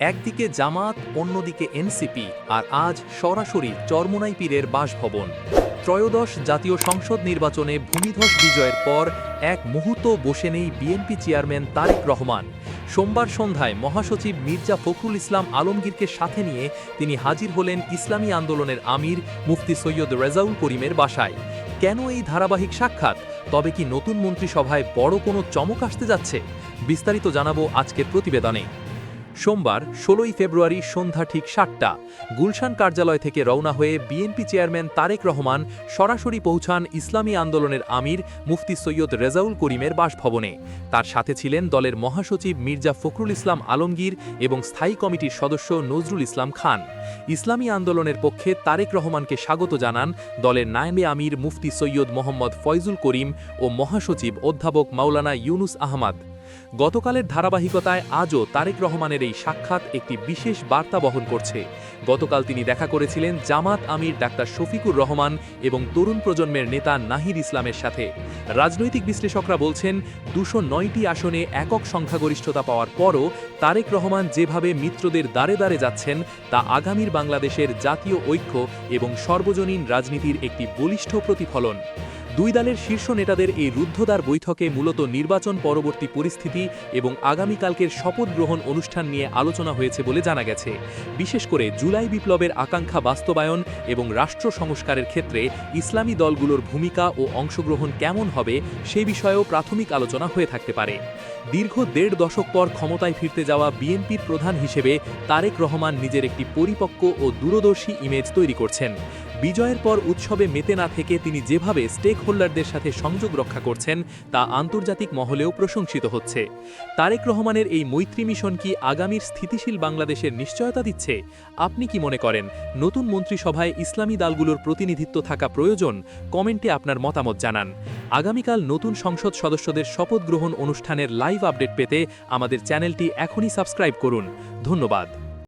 একদিকে জামাত, অন্যদিকে এনসিপি, আর আজ সরাসরি চরমোনাই পীরের বাসভবন। ত্রয়োদশ জাতীয় সংসদ নির্বাচনে ভূমিধস বিজয়ের পর এক মুহূর্ত বসে নেই বিএনপি চেয়ারম্যান তারেক রহমান। সোমবার সন্ধ্যায় মহাসচিব মির্জা ফখরুল ইসলাম আলমগীরকে সাথে নিয়ে তিনি হাজির হলেন ইসলামী আন্দোলনের আমির মুফতি সৈয়দ রেজাউল করিমের বাসায়। কেন এই ধারাবাহিক সাক্ষাৎ? তবে কি নতুন মন্ত্রিসভায় বড় কোনো চমক আসতে যাচ্ছে? বিস্তারিত জানাব আজকের প্রতিবেদনে। সোমবার, ষোলোই ফেব্রুয়ারি সন্ধ্যা ঠিক সাতটা, গুলশান কার্যালয় থেকে রওনা হয়ে বিএনপি চেয়ারম্যান তারেক রহমান সরাসরি পৌঁছান ইসলামী আন্দোলনের আমির মুফতি সৈয়দ রেজাউল করিমের বাসভবনে। তার সাথে ছিলেন দলের মহাসচিব মির্জা ফখরুল ইসলাম আলমগীর এবং স্থায়ী কমিটির সদস্য নজরুল ইসলাম খান। ইসলামী আন্দোলনের পক্ষে তারেক রহমানকে স্বাগত জানান দলের নায়েবে আমির মুফতি সৈয়দ মোহাম্মদ ফয়জুল করিম ও মহাসচিব অধ্যাপক মাওলানা ইউনুস আহমদ। গতকালের ধারাবাহিকতায় আজও তারেক রহমানের এই সাক্ষাৎ একটি বিশেষ বার্তা বহন করছে। গতকাল তিনি দেখা করেছিলেন জামাত আমির ডাক্তার শফিকুর রহমান এবং তরুণ প্রজন্মের নেতা নাহির ইসলামের সাথে। রাজনৈতিক বিশ্লেষকরা বলছেন, দুশো নয়টি আসনে একক সংখ্যাগরিষ্ঠতা পাওয়ার পরও তারেক রহমান যেভাবে মিত্রদের দ্বারে দ্বারে যাচ্ছেন, তা আগামীর বাংলাদেশের জাতীয় ঐক্য এবং সর্বজনীন রাজনীতির একটি বলিষ্ঠ প্রতিফলন। দুই দলের শীর্ষ নেতাদের এই রুদ্ধদ্বার বৈঠকে মূলত নির্বাচন পরবর্তী পরিস্থিতি এবং আগামীকালকের শপথ গ্রহণ অনুষ্ঠান নিয়ে আলোচনা হয়েছে বলে জানা গেছে। বিশেষ করে জুলাই বিপ্লবের আকাঙ্ক্ষা বাস্তবায়ন এবং রাষ্ট্র সংস্কারের ক্ষেত্রে ইসলামী দলগুলোর ভূমিকা ও অংশগ্রহণ কেমন হবে সে বিষয়েও প্রাথমিক আলোচনা হয়ে থাকতে পারে। দীর্ঘ দেড় দশক পর ক্ষমতায় ফিরতে যাওয়া বিএনপির প্রধান হিসেবে তারেক রহমান নিজের একটি পরিপক্ক ও দূরদর্শী ইমেজ তৈরি করছেন। বিজয়ের পর উৎসবে মেতে না থেকে তিনি যেভাবে স্টেক হোল্ডারদের সাথে সংযোগ রক্ষা করছেন, তা আন্তর্জাতিক মহলেও প্রশংসিত হচ্ছে। তারেক রহমানের এই মৈত্রী মিশন কি আগামীর স্থিতিশীল বাংলাদেশের নিশ্চয়তা দিচ্ছে? আপনি কি মনে করেন, নতুন মন্ত্রিসভায় ইসলামী দলগুলোর প্রতিনিধিত্ব থাকা প্রয়োজন? কমেন্টে আপনার মতামত জানান। আগামীকাল নতুন সংসদ সদস্যদের শপথ গ্রহণ অনুষ্ঠানের লাইভ আপডেট পেতে আমাদের চ্যানেলটি এখনই সাবস্ক্রাইব করুন। ধন্যবাদ।